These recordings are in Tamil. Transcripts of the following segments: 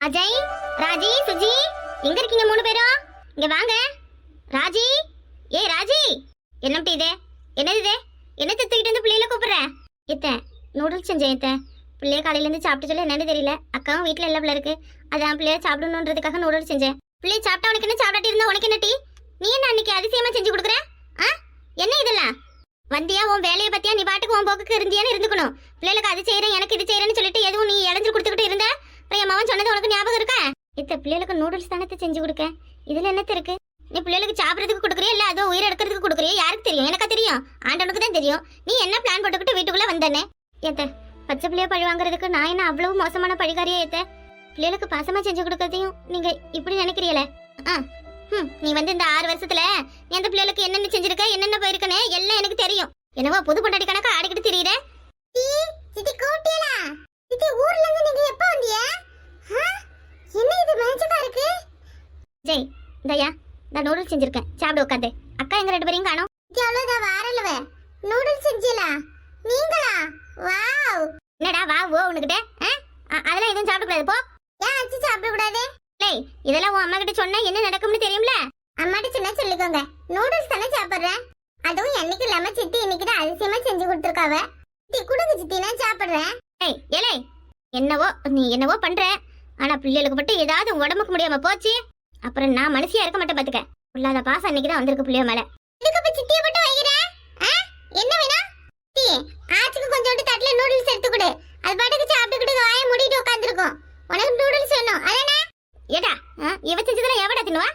அஜய் ராஜி சுஜி எங்க இருக்கீங்க மூணு பேரும்? இங்க வாங்க. ராஜி ஏய் ராஜி என்னம்டி இது? என்னது இது? என்ன தூக்கிட்டு வந்து பிள்ளையில கூப்பிடுற? இத்த நூடுல்ஸ் செஞ்சேன் இத்த பிள்ளைய காலையில இருந்து சாப்பிட்டு சொல்ல என்னன்னு தெரியல. அக்காவும் வீட்டுல எல்லா பிள்ளை இருக்கு. அதான் பிள்ளைய சாப்பிடணுன்றதுக்காக நூடுல்ஸ் செஞ்சேன். பிள்ளைய சாப்பிட்டா உனக்கு என்ன சாப்பிடாட்டி இருந்தா உனக்கு என்ன டீ? நீ என்ன அன்னைக்கு அதிசயமா செஞ்சு கொடுக்குற? ஆ? என்ன இதெல்லாம்? வந்தியா உன் வேலையை பத்தியா? நீ பாட்டுக்கு உன் போக்குக்கு இருந்தியான்னு இருந்துக்கணும். பிள்ளைகளுக்கு அது செய்யறேன் எனக்கு இது செய்யறேன்னு சொல்லிட்டு எதுவும் நீ இடைஞ்சல் கொடுத்துக்கிட்டு இருந்த அப்புறம் என் மவன் சொன்னது உனக்கு ஞாபகம் இருக்கா இத்த பிள்ளைகளுக்கு நூடுல்ஸ் தானத்தை செஞ்சு கொடுக்க? இதுல என்னத்த இருக்கு? நீ பிள்ளைகளுக்கு சாப்பிடறதுக்கு கொடுக்குறியா? இல்ல அதோ உயிர் எடுக்கிறதுக்கு கொடுக்குறியா? யாருக்கு தெரியும்? எனக்கா தெரியும். ஆண்டவனுக்கு தான் தெரியும். நீ என்ன பிளான் போட்டுக்கிட்டு வீட்டுக்குள்ள வந்தனே ஏத்த பச்சை பிள்ளைய பழி வாங்குறதுக்கு நான் என்ன அவ்வளவு மோசமான பழிகாரியா ஏத்த? பிள்ளைகளுக்கு பாசமா செஞ்சு கொடுக்கறதையும் நீங்க இப்படி நினைக்கிறீங்களே? ஆ ம் நீ வந்து இந்த ஆறு வருஷத்துல நீ அந்த பிள்ளைகளுக்கு என்னென்ன செஞ்சிருக்க? என்னென்ன போயிருக்கனே எல்லாம் எனக்கு தெரியும். என்னவோ புது பொண்டாட்டி கணக்கா ஆடிக்கிட்டு தெரியுறேன் சித்தி கூட்டியலா சித்தி ஊர்ல இருந்து நீங்க எப்ப வந்தீங்க என்ன இது மேஜிக்கா இருக்கு ஜெய் தயா நான் நூடுல்ஸ் செஞ்சிருக்கேன். சாப்பிட உட்காந்து அக்கா எங்க ரெண்டு பேரையும் காணோம். அவ்வளவுதான் வாரலவ நூடுல்ஸ் செஞ்சீங்களா நீங்களா? வாவ். என்னடா வா ஓ உனக்கிட்ட அதெல்லாம் எதுவும் சாப்பிடக்கூடாது போ. ஏன் அச்சு சாப்பிடக்கூடாது? லேய் இதெல்லாம் உன் அம்மா கிட்ட சொன்னா என்ன நடக்கும்னு தெரியும்ல? அம்மாட்ட சொன்னா சொல்லிக்கோங்க. நூடுல்ஸ் தானே சாப்பிடுறேன் அதுவும் என்னைக்கு இல்லாம சித்தி இன்னைக்கு தான் அதிசயமா செஞ்சு கொடுத்துருக்காவ. சித்தி கொடுங்க சித்தி நான் சாப்பிடுறேன். ஏய் ஏலே என்னவோ நீ என்னவோ பண்ற. ஆனா பிள்ளைகளுக்கு மட்டும் ஏதாவது உடம்புக்கு முடியாம போச்சு. அப்புறம் நான் மனசியா இருக்க மாட்டேன் பாத்துக்க. இல்லாத பாசம் அன்னைக்குதான் வந்திருக்கு புள்ளிய மேல. இதுக்கு இப்ப சித்திய மட்டும் வைக்கிற? என்ன வேணா சித்தி ஆச்சுக்கு கொஞ்சோண்டு தட்டுல நூடுல்ஸ் எடுத்து கொடு. அது பாட்டுக்கு சாப்பிட்டுக்கிட்டு வாய மூடிட்டு உட்காந்துருக்கும் உனக்கு நூடுல்ஸ் வேணும். அதானே ஏடா இவ செஞ்சதுல எவடா தின்னுவா?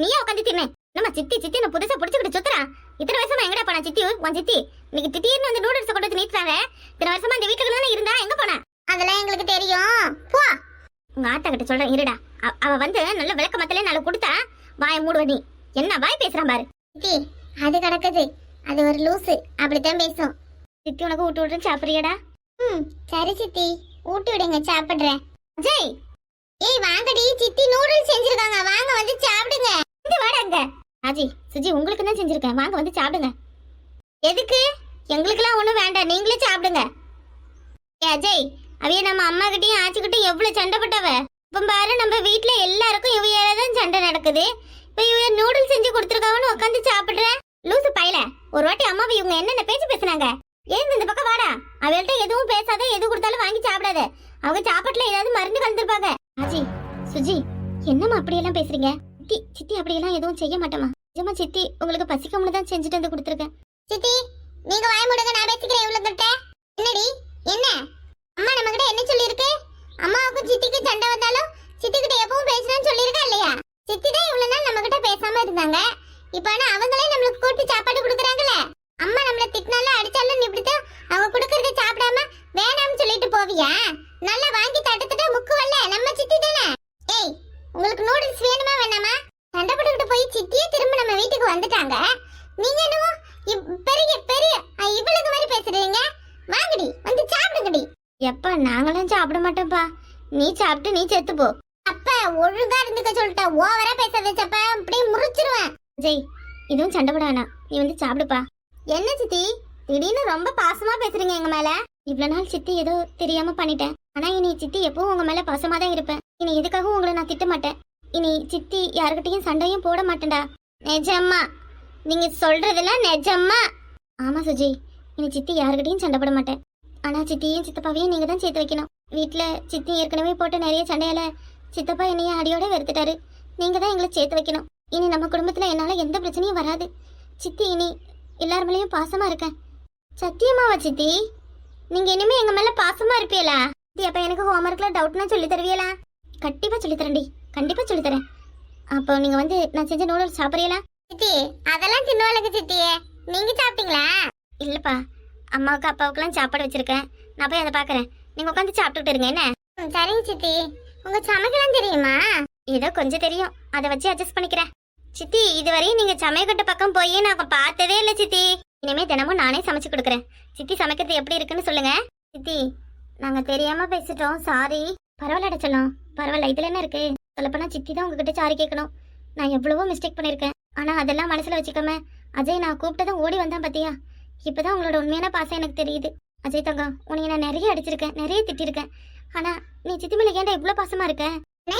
நீயே உட்காந்து தின்னு. நம்ம சித்தி சித்தி நான் புதுசா புடிச்சுக்கிட்டு சுத்துறா? இத்தனை வருஷமா எங்கடா போனா சித்தி உன் சித்தி? இன்னைக்கு திடீர்னு அந்த நூடுல்ஸ் கொண்டு வந்து நீத்துறாங்க இத்தனை வருஷமா அந்த வீட்டுக்குள்ள இருந்தா? எங்க போனா? அதெல்லாம் எங்களுக்கு தெரியும். போ. உங்க ஆத்தா கிட்ட சொல்றேன் இருடா. அவ- வந்து நல்ல விளக்க மத்தலே நல்ல கொடுத்தா வாய மூடுவ நீ. என்ன வாய் பேசுறான் பாரு. சித்தி அது கிடக்குது. அது ஒரு லூசு. அப்படித்தான் பேசும். சித்தி உனக்கு ஊட்டு விட்டு சாப்பிடுறியடா? ம் சரி சித்தி. ஊட்டி விடுங்க சாப்பிடுறேன். ஜெய் ஏய் வாங்கடி. சித்தி நூடுல்ஸ் செஞ்சிருக்காங்க. வாங்க வந்து சாப்பிடுங்க. இந்த வாடாங்க ராஜி சுஜி உங்களுக்கு தான் செஞ்சிருக்கேன். வாங்க வந்து சாப்பிடுங்க. எதுக்கு? எங்களுக்கெல்லாம் ஒண்ணும் வேண்டாம். நீங்களே சாப்பிடுங்க. ஏ அஜய் அவைய நம்ம அம்மா கிட்டயும் ஆச்சிக்கிட்டையும் எவ்வளவு சண்டை போட்டவ இப்ப பாரு நம்ம வீட்டில் எல்லாருக்கும் இவையால தான் சண்டை நடக்குது. இப்ப இவ நூடுல்ஸ் செஞ்சு கொடுத்துருக்காவன்னு உட்காந்து சாப்பிடுற? லூசு பையல ஒரு வாட்டி அம்மாவை இவங்க என்னென்ன பேச்சு பேசுனாங்க? ஏன் இந்த பக்கம் வாடா? அவள்கிட்ட எதுவும் பேசாத எது கொடுத்தாலும் வாங்கி சாப்பிடாத. அவங்க சாப்பாட்டுல ஏதாவது மருந்து கலந்துருப்பாங்க. ஆஜி சுஜி என்னம்மா அப்படியெல்லாம் பேசுறீங்க? சித்தி சித்தி அப்படியெல்லாம் எதுவும் செய்ய மாட்டோமா நிஜமா சித்தி உங்களுக்கு பசிக்கும்னு தான் செஞ்சுட்டு வந்து கொடுத்துருக்கேன். சித்தி நீங்க வாய் முடுங்க நான் பேசிக்கிறேன் இவ்வளவு என்னடி என்ன? அம்மா நம்ம கிட்ட என்ன சொல்லிருக்கு அம்மாவுக்கு சித்திக்கு சண்டை வந்தாலும் சித்தி கிட்ட எப்பவும் பேசணும்னு சொல்லியிருக்கா இல்லையா? சித்தி தான் இவ்வளவு நாள் நம்ம கிட்ட பேசாம இருந்தாங்க. இப்ப ஆனா அவங்களே நம்மளுக்கு கூட்டி சாப்பாடு கொடுக்குறாங்கல்ல அம்மா நம்மள திட்டினாலும் அடிச்சாலும் நீ இப்படித்தான் அவங்க கொடுக்கறத சாப்பிடாம வேணாம்னு சொல்லிட்டு போவியா? நல்லா வாங்கி தட்டுத்துட்டு முக்கு வரல நம்ம சித்தி தானே ஏய் உங்களுக்கு நூடுல்ஸ் வேணுமா வேணாமா சண்டை போட்டுக்கிட்டு போய் சித்தியே திரும்ப நம்ம வீட்டுக்கு வந்துட்டாங்க நீங்க என்னவோ இவ்- பெரிய பெரிய அஹ், இவளுக்கு மாதிரி பேசுறீங்க வாங்கடி வந்து சாப்பிடுங்கடி எப்ப நாங்களும் சாப்பிட மாட்டோம்ப்பா நீ சாப்பிட்டு நீ செத்து போ அப்ப ஒழுங்கா இருந்துக்க சொல்லிட்ட. ஓவரா பேசாத சப்ப. அப்படியே முறிச்சிருவேன். ஜெய் இதுவும் சண்டை போட வேணாம். நீ வந்து சாப்பிடுப்பா. என்ன சித்தி? திடீர்னு ரொம்ப பாசமா பேசுறீங்க எங்க மேல. இவ்வளவு நாள் சித்தி ஏதோ தெரியாம பண்ணிட்டேன். ஆனா இனி சித்தி எப்பவும் உங்க மேல பாசமா தான் இருப்பேன். இனி எதுக்காகவும் உங்களை நான் திட்ட மாட்டேன். இனி சித்தி யாருக்கிட்டையும் சண்டையும் போட மாட்டேன்டா. நிஜம்மா. நீங்க சொல்றதெல்லாம் நிஜம்மா. ஆமா சுஜி. இனி சித்தி யாருக்கிட்டையும் சண்டை போட மாட்டேன். ஆனா சித்தியும் சித்தப்பாவையும் நீங்க தான் சேர்த்து வைக்கணும். வீட்டில் சித்தி ஏற்கனவே போட்ட நிறைய சண்டையால சித்தப்பா என்னைய அடியோட வெறுத்துட்டாரு. நீங்கள் தான் எங்களை சேர்த்து வைக்கணும். இனி நம்ம குடும்பத்தில் என்னால் எந்த பிரச்சனையும் வராது. சித்தி இனி எல்லார் மேலேயும் பாசமாக இருக்கேன் சத்தியமாவா சித்தி? நீங்கள் இனிமே எங்கள் மேலே பாசமாக இருப்பீங்களா? சித்தி அப்போ எனக்கு ஹோம்ஒர்க்கில் டவுட்னா சொல்லி தருவீங்களா? கண்டிப்பாக சொல்லி தரேன்டி. கண்டிப்பாக சொல்லித்தரேன் அப்போ நீங்கள் வந்து நான் செஞ்ச நூடுல்ஸ் சாப்பிட்றீங்களா? சித்தி அதெல்லாம் தின்னுவாளுக்கு சித்தியே நீங்கள் சாப்பிட்டீங்களா? இல்லைப்பா அம்மாவுக்கு அப்பாவுக்குலாம் சாப்பாடு வச்சுருக்கேன். நான் போய் அதை பார்க்குறேன் நீங்க உட்காந்து சாப்பிட்டுட்டு இருங்க என்ன? சரிங்க சித்தி. உங்க சமைக்கலாம் தெரியுமா? ஏதோ கொஞ்சம் தெரியும். அதை வச்சு அட்ஜஸ்ட் பண்ணிக்கிறேன். சித்தி இதுவரையும் நீங்க சமையக்கட்டு பக்கம் போய் நான் பார்த்ததே இல்ல சித்தி. இனிமே தினமும் நானே சமைச்சு கொடுக்குறேன். சித்தி சமைக்கிறது எப்படி இருக்குன்னு சொல்லுங்க. சித்தி நாங்க தெரியாம பேசிட்டோம். சாரி பரவாயில்லடா செல்லம் பரவாயில்ல இதுல என்ன இருக்கு? சொல்லப்போனா சித்தி தான் உங்ககிட்ட சாரி கேட்கணும். நான் எவ்வளவோ மிஸ்டேக் பண்ணிருக்கேன் ஆனா அதெல்லாம் மனசுல வச்சுக்காம அஜய் நான் கூப்பிட்டதும் ஓடி வந்தான் பாத்தியா? இப்பதான் உங்களோட உண்மையான பாசம் எனக்கு தெரியுது. அஜய் தங்கம் உன்னை நான் நிறைய அடிச்சிருக்கேன் நிறைய திட்டிருக்கேன். ஆனா நீ சித்தி மேல ஏன்டா இவ்ளோ பாசமா இருக்க?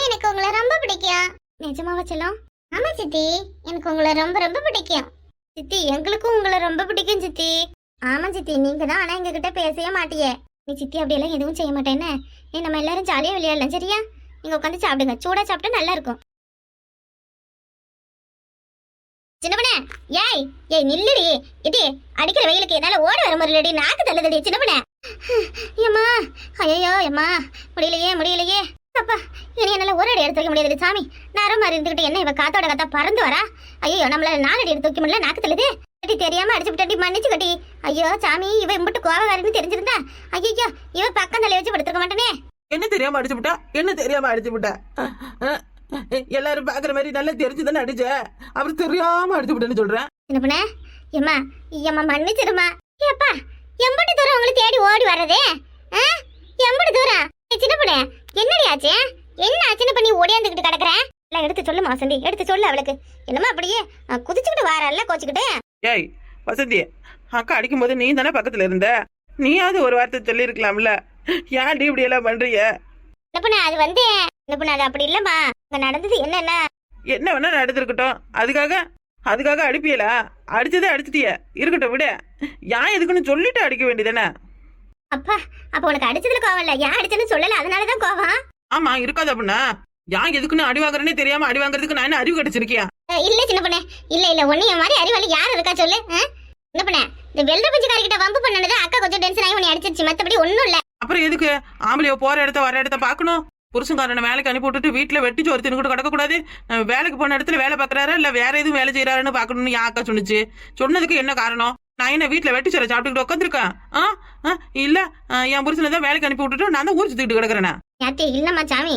எனக்கு உங்களை ரொம்ப பிடிக்கும். நிஜமாவா செல்லம்? ஆமா சித்தி எனக்கு உங்களை ரொம்ப ரொம்ப பிடிக்கும். சித்தி எங்களுக்கும் உங்களை ரொம்ப பிடிக்கும் சித்தி. ஆமா சித்தி நீங்க தான் ஆனா எங்க கிட்ட பேசவே மாட்டியே. நீ சித்தி அப்படியெல்லாம் எதுவும் செய்ய மாட்டேன்னு. நீ நம்ம எல்லாரும் ஜாலியா விளையாடலாம் சரியா? நீங்க உட்காந்து சாப்பிடுங்க. சூடா சாப்பிட்டா நல்லா இருக்கும். சின்னப்பனே ஏய் ஏய் நில்லுடி. இது அடிக்கிற வெயிலுக்கு என்னால ஓட வர முடியலடி நாக்கு தள்ளுதடி சின்னப்பனே ஏம்மா ஐயோ ஏம்மா. முடியலையே முடியலையே. அப்பா இனி என்னால ஒரு அடி எடுத்து வைக்க முடியாது சாமி. நேரம் மாதிரி இருந்துகிட்டு என்ன இவ காத்தோட காத்தா பறந்து வரா? ஐயோ நம்மளால நாலு அடி எடுத்து வைக்க முடியல நாக்கு தள்ளுது. கட்டி தெரியாம அடிச்சு விட்டாடி மன்னிச்சு கட்டி ஐயோ சாமி இவ இம்புட்டு கோவக்காரன்னு தெரிஞ்சிருந்தா? ஐயோ இவ பக்கம் தலை வச்சு படுத்துருக்க மாட்டேனே. என்ன தெரியாம அடிச்சு விட்டா? என்ன தெரியாம அடிச்சு விட்டா? எல்லாரும் பாக்குற மாதிரி நல்லா தெரிஞ்சுதானே அடிச்ச? அப்புறம் தெரியாம அடிச்சு விட்டேன்னு சொல்றேன். சின்ன பொண்ணே? ஏம்மா ஏம்மா மன்னிச்சிருமா ஏப்பா எம்பட்டு தூரம் உங்களை தேடி ஓடி வர்றதே? ஆ? எம்பட்டு தூரம்? சின்ன பொண்ணே என்னடி ஆச்சு? என்ன ஆச்சுன்னு பண்ணி ஓடியாந்துக்கிட்டு கிடக்குறேன் எல்லாம் எடுத்து சொல்லுமா வசந்தி எடுத்து சொல்லு அவளுக்கு. என்னமா அப்படியே குதிச்சுக்கிட்டு வாரல்ல கோச்சுக்கிட்டு? ஏய் வசந்தி அக்கா அடிக்கும்போது நீ தானே பக்கத்துல இருந்த? நீயாவது ஒரு வார்த்தை சொல்லியிருக்கலாம்ல. ஏன்டி இப்படி எல்லாம் பண்றீங்க? என்ன பொண்ணு அது வந்து என்ன பொண்ணு அது அப்படி இல்லம்மா. அங்க நடந்தது என்னென்ன? என்ன வேணா நடந்திருக்கட்டும். அதுக்காக அதுக்காக அடிப்பியலா? அடிச்சதே அடிச்சிட்டிய. இருக்கட்டும் விடு. ஏன் எதுக்குன்னு சொல்லிட்டு அடிக்க வேண்டியதானே அப்பா அப்ப உனக்கு அடிச்சதுல கோவம் இல்ல. ஏன் அடிச்சதுன்னு சொல்லல அதனாலதான் கோவம். ஆமா இருக்காது அப்படின்னா ஏன் எதுக்குன்னு அடி வாங்குறேனே தெரியாம அடி வாங்குறதுக்கு நான் என்ன அறிவு கிடைச்சிருக்கியா? அ, இல்ல சின்ன பொண்ணே. இல்ல இல்ல ஒன்னைய மாதிரி அறிவாளி யார் இருக்கா சொல்லு ஆ? என்ன பண்ண இந்த வெள்ளை பஞ்சுக்காரி கிட்ட வம்பு பண்ணனது அக்கா கொஞ்சம் டென்ஷன் ஆகி உன்னை அடிச்சிருச்சு. மத்தபடி ஒண்ணும் இல்ல. அப்புறம் எதுக்கு? ஆம்பளைய போற இடத்த வர இடத்த பார்க்கணும். புருஷன்காரனை வேலைக்கு அனுப்பி விட்டுட்டு வீட்டுல வெட்டி சோறு தின்னு கூட கிடக்க கூடாது அஹ் வேலைக்கு போன இடத்துல வேலை பார்க்கறாரா? இல்ல வேற எதுவும் வேலை செய்யறாருன்னு பார்க்கணும்னு என் அக்கா சொன்னுச்சு. சொன்னதுக்கு என்ன காரணம்? நான் என்ன வீட்டுல வெட்டி சோறை சாப்பிட்டுக்கிட்டு உட்காந்துருக்கேன் ஆ? ஆ, இல்ல என் புருஷனை தான் வேலைக்கு அனுப்பி விட்டுட்டு நான் தான் ஊர் சுத்திக்கிட்டு கிடக்குறேன்? யாத்தே இல்லம்மா சாமி.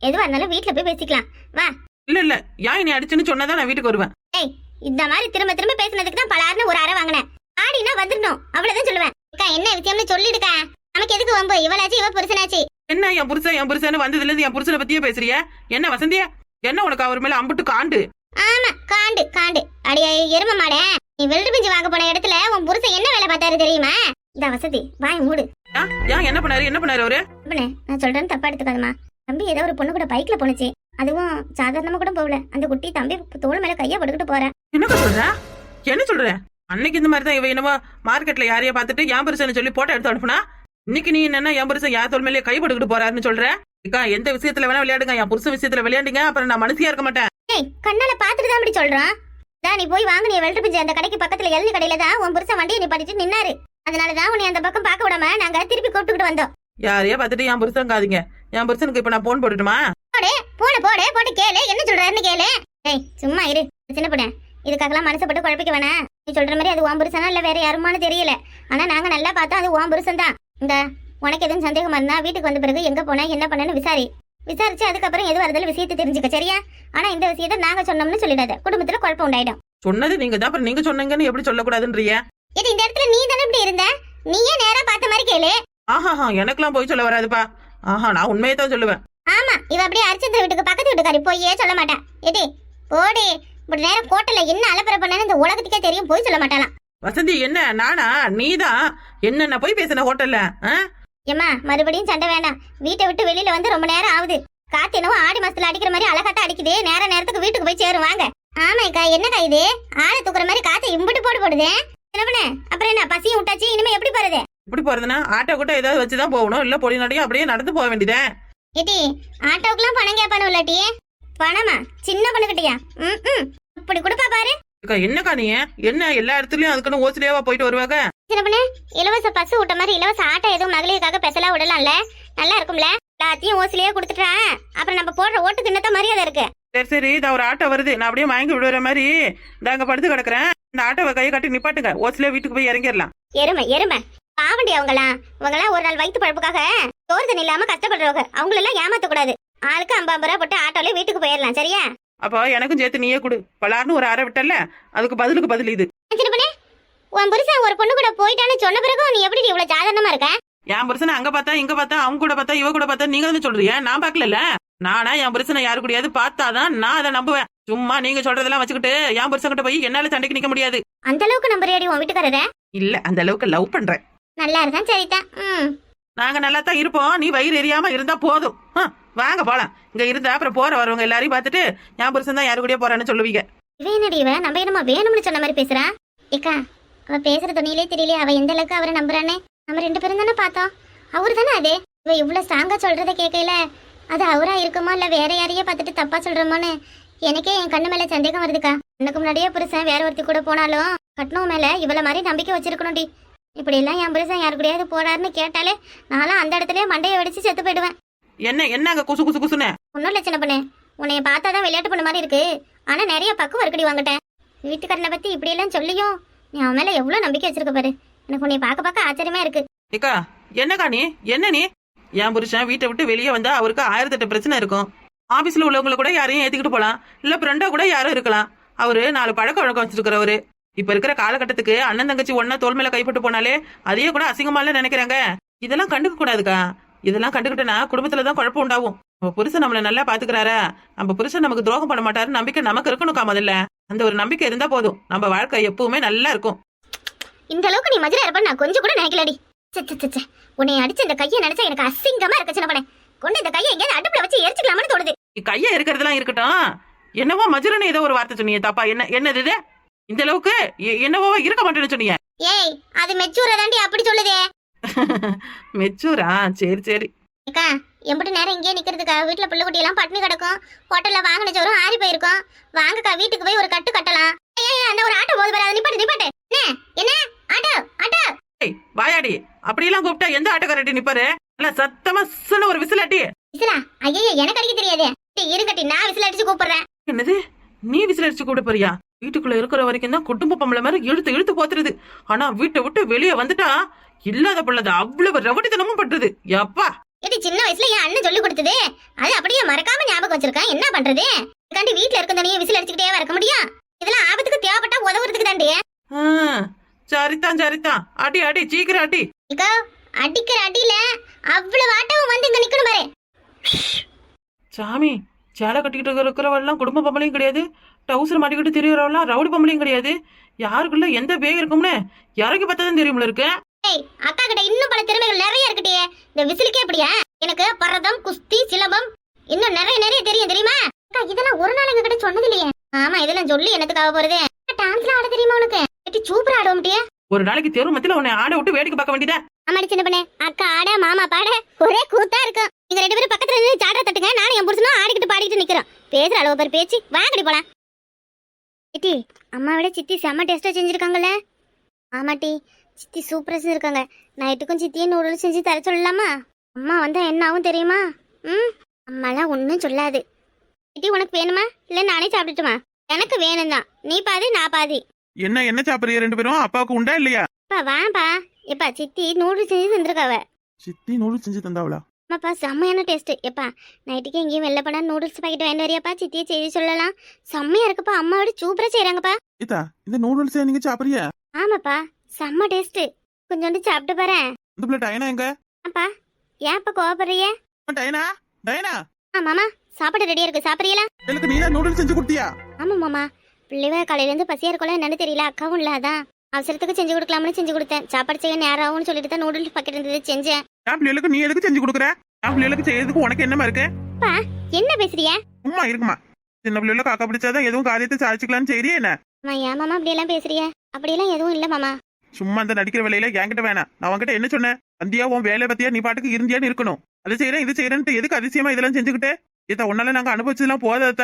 எதுவா இருந்தாலும் வீட்ல போய் பேசிக்கலாம். வா. இல்ல இல்ல. ஏன் நீ அடிச்சுன்னு சொன்னாதான் நான் வீட்டுக்கு வருவேன். ஏய் இந்த மாதிரி திரும்ப திரும்ப பேசுனதுக்கு தான் பலாருன்னு ஒரு அரை வாங்கினேன். ஆடினா வந்துடணும். அவ்வளவுதான் சொல்லுவேன். அக்கா என்ன விஷயம்னு சொல்லிடுக்கா. நமக்கு எதுக்கு வம்பு? இவளாச்சு இவ புருஷனாச்சு. என்ன என் புருஷன் என் புருஷன் வந்ததுல இருந்து என் புருஷனை பத்தியே பேசுறிய? என்ன வசந்தியா? என்ன உனக்கு அவர் மேல அம்புட்டு காண்டு? ஆமா காண்டு காண்டு. அடியே எரும மாடே. நீ வெள்ளரி பிஞ்சு வாங்க போன இடத்துல உன் புருஷன் என்ன வேலை பார்த்தாரு தெரியுமா? இந்த வசதி வாய் மூடு. ஏன் என்ன பண்ணாரு? என்ன பண்ணாரு அவரு? நான் சொல்றேன்னு தப்பா எடுத்துக்காதம்மா. தம்பி ஏதோ ஒரு பொண்ணு கூட பைக்ல போனுச்சு அதுவும் சாதாரணமா கூட போகல. அந்த குட்டி தம்பி தோள் மேல கைய படுக்கிட்டு போறேன் என்னக்கா சொல்ற? என்ன சொல்ற? அன்னைக்கு இந்த மாதிரி தான் இவ என்னமோ மார்க்கெட்ல யாரையா பார்த்துட்டு என் புருஷன் சொல்லி போட்டோ எடுத்து அனுப்புனா? இன்னைக்கு நீ என்னன்னா என் புருஷன் யார் தோல் மேலே கைப்பட்டுக்கிட்டு போறாருன்னு சொல்ற? அக்கா எந்த விஷயத்துல வேணா விளையாடுங்க. என் புருஷன் விஷயத்துல விளையாடுங்க அப்புறம் நான் மனசியா இருக்க மாட்டேன். ஏய் கண்ணால பாத்துட்டு தான் அப்படி சொல்றான். தான் நீ போய் வாங்கினிய வெள்ளரி பிஞ்சு. அந்த கடைக்கு பக்கத்துல எழுதி கடையில தான் உன் புருஷன் வண்டியை நிப்பாட்டிட்டு நின்னாரு. அதனால தான் உன்னை அந்த பக்கம் பார்க்க விடாம நாங்க திருப்பி கூப்பிட்டுக்கிட்டு வந்தோம். யாரையா பார்த்துட்டு என் புருஷன் காதீங்க என் புருஷனுக்கு இப்ப நான் போன் போட்டுட்டுமா? போடு போடு போடு போட்டு கேளு. என்ன சொல்றாருன்னு கேளு. ஏய் சும்மா இரு. சின்ன பொண்ணு இதுக்காகலாம் மனசப்பட்டு குழப்பிக்க வேணாம். நீ சொல்ற மாதிரி அது உன் புருஷனா இல்ல வேற யாருமானு தெரியல. ஆனா நாங்க நல்லா பார்த்தா அது உன் புருஷன் தான். இந்த உனக்கு எதுவும் சந்தேகமா இருந்தா வீட்டுக்கு வந்த பிறகு எங்க போன என்ன பண்ணேன்னு விசாரி. விசாரிச்சு அதுக்கப்புறம் எது வரதில்ல விஷயத்தை தெரிஞ்சுக்க சரியா? ஆனா இந்த விஷயத்த நாங்க சொன்னோம்னு சொல்லிடாத. குடும்பத்துல குழப்பம் உண்டாயிடும். சொன்னது நீங்க தான் அப்புறம் நீங்க சொன்னீங்கன்னு எப்படி சொல்லக்கூடாதுன்றிய? இது இந்த இடத்துல நீ தானே இப்படி இருந்த? நீயே நேரா பார்த்த மாதிரி கேளு. ஆஹாஹா எனக்கெல்லாம் போய் சொல்ல வராதுப்பா. ஆஹா நான் உண்மையை தான் சொல்லுவேன். ஆமா இவ அப்படியே அரிச்சந்திர வீட்டுக்கு பக்கத்து வீட்டுக்காரி போயே சொல்ல மாட்டா. எடி போடி இப்படி நேரம் கோட்டையில என்ன அலப்பற பண்ணனு இந்த உலகத்துக்கே தெரியும் போய் சொல்ல மாட்டாளாம். வசந்தி என்ன? நானா? நீதான் என்னென்ன போய் பேசின ஹோட்டல்ல? ஆ? ஏம்மா மறுபடியும் சண்டை வேண்டாம். வீட்டை விட்டு வெளியில வந்து ரொம்ப நேரம் ஆகுது. காத்து என்னவோ ஆடி மாசத்துல அடிக்கிற மாதிரி அழகாத்தான் அடிக்குது. நேர நேரத்துக்கு வீட்டுக்கு போய் சேரும். வாங்க. ஆமாக்கா என்னக்கா இது? ஆளை தூக்குற மாதிரி காத்து இம்புட்டு போடு போடுது. அப்புறம் என்ன? பசியும் விட்டாச்சு இனிமே எப்படி போறது? எப்படி போறதுன்னா ஆட்டோ கூட ஏதாவது வச்சுதான் போகணும். இல்ல பொடி நடையும் அப்படியே நடந்து போக வேண்டியதே. ஏட்டி ஆட்டோக்கெல்லாம் பணம் கேட்பானு இல்லாட்டி? பணமா? சின்ன பொண்ணுகிட்டயா? ம் ம். இப்படி கொடுப்பா பாரு. அக்கா, என்னக்கா நீ என்ன எல்லா இடத்துலயும் அதுக்குன்னு ஓசிலேவா போயிட்டு வருவாங்க? இலவச பஸ் விட்ட மாதிரி இலவச ஆட்டோ எதுவும் மகளிருக்காக பெசலா விடலாம்ல? நல்லா இருக்கும்ல? எல்லாத்தையும் ஓசிலேயே கொடுத்துட்டா அப்புறம் நம்ம போடுற ஓட்டுக்கு என்னத்த மரியாதை இருக்கு. சரி சரி இதா ஒரு ஆட்டோ வருது. நான் அப்படியே வாங்கி விடுற மாதிரி இந்த அங்க படுத்து கிடக்குறேன். இந்த ஆட்டோவை கையை கட்டி நிப்பாட்டுங்க. ஓசிலே வீட்டுக்கு போய் இறங்கிடலாம். எருமை எருமை. பாவண்டி அவங்களாம் இவங்களாம் ஒரு நாள் வயிற்று பழப்புக்காக சோறு தண்ணி இல்லாம கஷ்டப்படுறவங்க. அவங்களெல்லாம் ஏமாத்த கூடாது ஆளுக்கு ஐம்பது ரூபா போட்டு ஆட்டோல வீட்டுக்கு போயிடலாம் சரியா? அப்போ எனக்கும் சேர்த்து நீயே கொடு. பலார்னு ஒரு அரை விட்டல அதுக்கு பதிலுக்கு பதில் இது. உன் புருஷன் ஒரு பொண்ணு கூட போயிட்டான்னு சொன்ன பிறகு நீ எப்படி இவ்வளவு சாதாரணமா இருக்க? என் புருஷனை அங்க பார்த்தா இங்க பார்த்தா அவங்க கூட பார்த்தா இவ கூட பார்த்தா நீங்க தானே சொல்றீங்க? நான் பார்க்கல நானா என் புருஷனை யாரு கூடயாவது பார்த்தாதான் நான் அதை நம்புவேன். சும்மா நீங்க சொல்றதெல்லாம் வச்சுக்கிட்டு என் புருஷன்கிட்ட போய் என்னால சண்டைக்கு நிக்க முடியாது. அந்த அளவுக்கு நம்பர் ஏடி உன் வீட்டுக்காரர? இல்ல அந்த அளவுக்கு லவ் பண்றேன். நல்லா இருக்கான் சரிதான் நாங்க நல்லா தான் இருப்போம். நீ வயிறு எரியாம இருந்தா போதும். வாங்க போலாம். இங்க இருந்தா அப்புறம் போற வரவங்க எல்லாரையும் பார்த்துட்டு ஞாபகம் புருஷன் தான் யாரு கூட போறான்னு சொல்லுவீங்க. இவனடிவ நம்ம என்னமா வேணும்னு சொன்ன மாதிரி பேசுறா? ஏக்கா அவ பேசுற துணியிலே தெரியல அவ எந்த அளவுக்கு அவரை நம்புறானே நம்ம ரெண்டு பேரும் தானே பார்த்தோம். அவரு தானே அது? இவ இவ்வளவு ஸ்ட்ராங்கா சொல்றத கேட்கல அது அவரா இருக்குமா? இல்ல வேற யாரையே பார்த்துட்டு தப்பா சொல்றோமோன்னு எனக்கே என் கண்ணு மேல சந்தேகம் வருதுக்கா. எனக்கு முன்னாடியே புருஷன் வேற ஒருத்தி கூட போனாலும் கட்டணம் மேல இவள மாதிரி நம்பிக்கை வச்சிருக்கணும்டி. இப்படி எல்லாம் என் புருஷன் யாரு கூடயாவது போறாருன்னு கேட்டாலே நானும் அந்த இடத்துலயே மண்டையை வெடிச்சு செத்து போயிடுவேன். என்ன என்ன அங்க குசு குசு குசுன்னு? ஒன்றும் இல்லை சின்ன பண்ணு. உன்னைய பார்த்தா தான் விளையாட்டு பண்ண மாதிரி இருக்கு. ஆனா நிறைய பக்குவம் இருக்குடி வாங்கிட்டேன் வீட்டுக்காரனை பத்தி இப்படி எல்லாம் சொல்லியும் நீ அவன் மேல எவ்வளவு நம்பிக்கை வச்சிருக்க பாரு. எனக்கு உன்னை பார்க்க பார்க்க ஆச்சரியமா இருக்கு. ஏக்கா என்னக்கா நீ? என்ன நீ? என் புருஷன் வீட்டை விட்டு வெளியே வந்தா அவருக்கு ஆயிரத்தெட்டு பிரச்சனை இருக்கும். ஆபீஸ்ல உள்ளவங்கள கூட யாரையும் ஏத்திக்கிட்டு போலாம். இல்ல ஃப்ரெண்டா கூட யாரும் இருக்கலாம். அவரு நாலு பழக்க வழக்கம் வச்சிருக்கிறவரு. இப்ப இருக்கிற காலகட்டத்துக்கு அண்ணன் தங்கச்சி ஒன்னா தோல் மேல கைப்பட்டு போனாலே அதையே கூட அசிங்கமால நினைக்கிறாங்க. இதெல்லாம் கண்டுக்க கூடாதுக்கா. இதெல்லாம் கண்டுக்கிட்டனா குடும்பத்துல தான் குழப்பம் உண்டாகும். நம்ம புருஷன் நம்மள நல்லா பாத்துக்கிறாரா? நம்ம புருஷன் நமக்கு துரோகம் பண்ண மாட்டாரு நம்பிக்கை நமக்கு இருக்கணும்க்கா முதல்ல. அந்த ஒரு நம்பிக்கை இருந்தா போதும். நம்ம வாழ்க்கை எப்பவுமே நல்லா இருக்கும். இந்த அளவுக்கு நீ மஜரா இருப்ப நான் கொஞ்சம் கூட நினைக்கலடி. உன்னை அடிச்ச இந்த கையை நினைச்சா எனக்கு அசிங்கமா இருக்கு சின்ன கொண்டு இந்த கையை எங்கேயாவது அடுப்புல வச்சு எரிச்சுக்கலாம்னு தோணுது. கைய இருக்கிறதெல்லாம் இருக்கட்டும். என்னவோ மஜுரன்னு ஏதோ ஒரு வார்த்தை சொன்னீங்க தப்பா? என்ன என்னது இது? இந்த அளவுக்கு என்னவோ இருக்க மாட்டேன்னு சொன்னீங்க. ஏய் அது மெச்சூரா தாண்டி அப்படி சொல்லுதே. மெச்சூரா சரி சரி. அக்கா எம்பிட்டு நேரம் இங்கேயே நிக்கிறதுக்கா? வீட்டுல புள்ள குட்டி எல்லாம் பட்டினி கிடக்கும். ஹோட்டல்ல வாங்கின சோறும் ஆறி போயிருக்கும். வாங்கக்கா வீட்டுக்கு போய் ஒரு கட்டு கட்டலாம். ஏய், அந்த ஒரு ஆட்டோ போது வராது நிப்பாட்டு நிப்பாட்டு. என்ன? என்ன? Auto auto. ஏய் வாயாடி. அப்படியெல்லாம் கூப்பிட்டா எந்த ஆட்டோக்காரட்டி நிப்பாரு? இல்ல சத்தமா சுன்னு ஒரு விசிலாட்டி. விசிலா? ஐயோ எனக்கு அடிக்க தெரியாதே. இருங்கட்டி நான் விசில் அடிச்சு கூப்பிடுறேன். என்னது? நீ விசில் அடிச்சு கூப்பிட போறியா? வீட்டுக்குள்ள இருக்கிற வரைக்கும் தான் குடும்ப பொம்பளை மாதிரி இழுத்து இழுத்து போத்துறது. ஆனா வீட்டை விட்டு வெளியே வந்துட்டா இல்லாத பிள்ளை அவ்வளவு ரவடித்தனமும் பட்டுறது யப்பா இது சின்ன வயசுல என் அண்ணன் சொல்லி கொடுத்தது. அது அப்படியே மறக்காம ஞாபகம் வச்சிருக்கேன் என்ன பண்றது? இதுக்காண்டி வீட்ல இருக்க தனியே விசில் அடிச்சுக்கிட்டே இருக்க முடியும் இதெல்லாம் ஆபத்துக்கு தேவைப்பட்டா உதவுறதுக்கு தாண்டி சரிதான் சரிதான் அடி அடி சீக்கிரம் அடி. இக்கோ அடிக்கிற அடியில அவ்வளவு ஆட்டவும் வந்து இங்க நிக்கணும் பாரு. சாமி சேலை கட்டிக்கிட்டு இருக்கிறவெல்லாம் குடும்ப பொம்பளையும் கிடையாது. டவுசர் மாட்டிக்கிட்டு திரியறவெல்லாம் ரவுடி பொம்பளையும் கிடையாது. யாருக்குள்ள எந்த பேய் இருக்கும்னு இறங்கி பார்த்ததான் தெரியும்ல இருக்கு. அக்கா கிட்ட இன்னும் பல திறமைகள் நிறைய இருக்குடியே இந்த விசிலுக்கே அப்படியா? எனக்கு பரதம் குஸ்தி சிலம்பம் இன்னும் நிறைய நிறைய தெரியும் தெரியுமா? அக்கா இதெல்லாம் ஒரு நாள் எங்க கிட்ட சொன்னது இல்லையே ஆமா இதெல்லாம் சொல்லி என்னத்துக்காக போறது? டான்ஸ்லாம் ஆட தெரியுமா உனக்கு? எட்டி சூப்பரா ஆட முடியே ஒரு நாளைக்கு தெரு மத்தியில உன்னை ஆட விட்டு வேடிக்கை பார்க்க வேண்டியதா? ஆமாடி சின்ன பண்ணே. அக்கா ஆட மாமா பாட ஒரே கூத்தா இருக்கும். நீங்க ரெண்டு பேரும் பக்கத்துல இருந்து சாடுற தட்டுங்க. நானும் என் புருஷனும் ஆடிக்கிட்டு பாடிக்கிட்டு நிக்கிறோம். பேசுற அளவு பேர் பேச்சு. வாங்கடி போலாம். சித்தி அம்மா விட சித்தி செம்ம டேஸ்டா செஞ்சிருக்காங்கல்ல? ஆமாட்டி சித்தி சூப்பரா செஞ்சிருக்காங்க. நைட்டுக்கும் சித்தியும் நூடுல்ஸ் செஞ்சு தர சொல்லலாமா? அம்மா வந்தா என்ன ஆகும் தெரியுமா? ம்? அம்மாலாம் ஒன்றும் சொல்லாது. சித்தி உனக்கு வேணுமா? இல்லை நானே சாப்பிட்டுட்டுமா எனக்கு வேணும் தான் நீ பாதி நான் பாதி. என்ன என்ன சாப்பிடுறீங்க ரெண்டு பேரும்? அப்பாவுக்கு உண்டா இல்லையா? அப்பா வாப்பா. எப்பா சித்தி நூடுல்ஸ் செஞ்சு தந்திருக்காவ. சித்தி நூறு செஞ்சு தந்தாவளா? அம்மாப்பா செம்மையான டேஸ்ட் எப்பா நைட்டுக்கு எங்கேயும் வெளில போனா நூடுல்ஸ் பாக்கெட் வாங்கிட்டு வரியாப்பா? சித்தியை செய்தி சொல்லலாம். செம்மையா இருக்குப்பா. அம்மாவோட சூப்பரா செய்றாங்கப்பா. இதா இந்த நூடுல்ஸ் நீங்க சாப்பிடுறியா ஆமாப்பா செம்ம டேஸ்ட் கொஞ்சோண்டு சாப்பிட்டு பாரு இந்த பிள்ளை டயனா எங்க? அப்பா ஏன்ப்பா கோவப்படுறிய டயனா டயனா ஆ மாமா சாப்பாடு ரெடியா இருக்கு. சாப்பிடுறீங்களா? எனக்கு நீ நூடுல்ஸ் செஞ்சு கொடுத்தியா? ஆமா மாமா. பிள்ளைவ காலையில இருந்து பசியா இருக்கோல என்னன்னு தெரியல. அக்காவும் இல்ல அதான். அவசரத்துக்கு செஞ்சு கொடுக்கலாம்னு செஞ்சு கொடுத்தேன். சாப்பாடு செய்ய நேரம் ஆகும்னு சொல்லிட்டு தான் நூடுல்ஸ் பாக்கெட் இருந்தது செஞ்சேன். என் பிள்ளைகளுக்கு நீ எதுக்கு செஞ்சு கொடுக்குற? என் பிள்ளைகளுக்கு செய்யறதுக்கு உனக்கு என்னமா இருக்கு? என்ன பேசுறிய? சும்மா இருக்குமா. சின்ன பிள்ளைல காக்கா பிடிச்சாதான் எதுவும் காரியத்தை சாதிச்சுக்கலாம்னு செய்றியே என்ன? அம்மா ஏன் மாமா அப்படி எல்லாம் பேசுறிய. அப்படியெல்லாம் எதுவும் இல்ல மாமா. சும்மா அந்த நடிக்கிற வேலையில என்கிட்ட வேணாம். நான் உன்கிட்ட என்ன சொன்னேன்? அந்தியா உன் வேலை பத்தியா நீ பாட்டுக்கு இருந்தியான்னு இருக்கணும். அது செய்யறேன் இது செய்யறேன்ட்டு எதுக்கு அதிசயமா இதெல்லாம் செஞ்சுக்கிட்டு? இதை உன்னால நாங்க அனுபவிச்சதெல்லாம் போதாத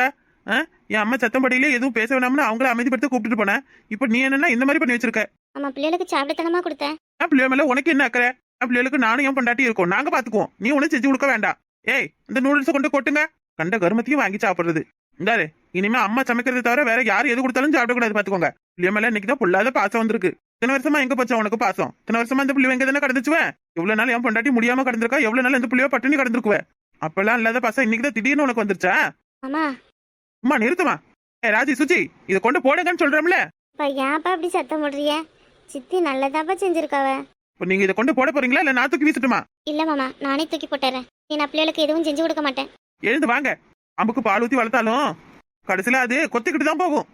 என் அம்மா சத்தம்படியிலே எதுவும் பேச வேணாம்னு அவங்கள அமைதிப்படுத்த கூப்பிட்டு போனேன். இப்போ நீ என்னன்னா இந்த மாதிரி பண்ணி வச்சிருக்க? அம்மா பிள்ளைகளுக்கு சாப்பிடத்தனமா கொடுத்தேன் பிள்ளைய மேல உனக்கு என்ன அக்கறை? என் பிள்ளைகளுக்கு நானும் என் பொண்டாட்டி இருக்கோம். நாங்க பாத்துக்குவோம். நீ ஒன்னும் செஞ்சு கொடுக்க வேண்டாம். ஏய் இந்த நூடுல்ஸ் கொண்டு கொட்டுங்க. கண்ட கருமத்தையும் வாங்கி சாப்பிடுறது. இந்தாரு இனிமே அம்மா சமைக்கிறதை தவிர வேற யார் எது கொடுத்தாலும் சாப்பிடக்கூடாது பாத்துக்கோங்க. பிள்ளைய மேல இன்னைக்கு தான் பொல்லாத பாசம் வந்திருக்கு. இத்தனை வருஷமா எங்க போச்சா உனக்கு பாசம்? இத்தனை வருஷமா இந்த பிள்ளை எங்க தானே கடந்துச்சுவேன் எவ்வளவு நாள் என் பொண்டாட்டி முடியாம கடந்திருக்கா? எவ்வளவு நாள் இந்த பிள்ளையோ பட்டினி கடந்திருக்குவ? அப்பெல்லாம் இல்லாத பாசம் இன்னைக்கு தான் திடீர்னு உனக்கு வந்துருச்சா? அம்மா. நிறுத்துமா ஏ ராஜி சுச்சி இதை கொண்டு போடுங்கன்னு சொல்றோம்ல. ஏன்ப்பா இப்படி சத்தம் போடுறிய சித்தி நல்லதாப்பா செஞ்சிருக்காவ. இப்ப நீங்க இதை கொண்டு போட போறீங்களா? இல்ல நான் தூக்கி வீசட்டுமா? இல்ல மாமா நானே தூக்கி போட்டுறேன். நீ நான் பிள்ளைகளுக்கு எதுவும் செஞ்சு கொடுக்க மாட்டேன். எழுந்து வாங்க. அம்புக்கு பால் ஊத்தி வளர்த்தாலும் கடைசியில அது கொத்திக்கிட்டு தான் போகும்.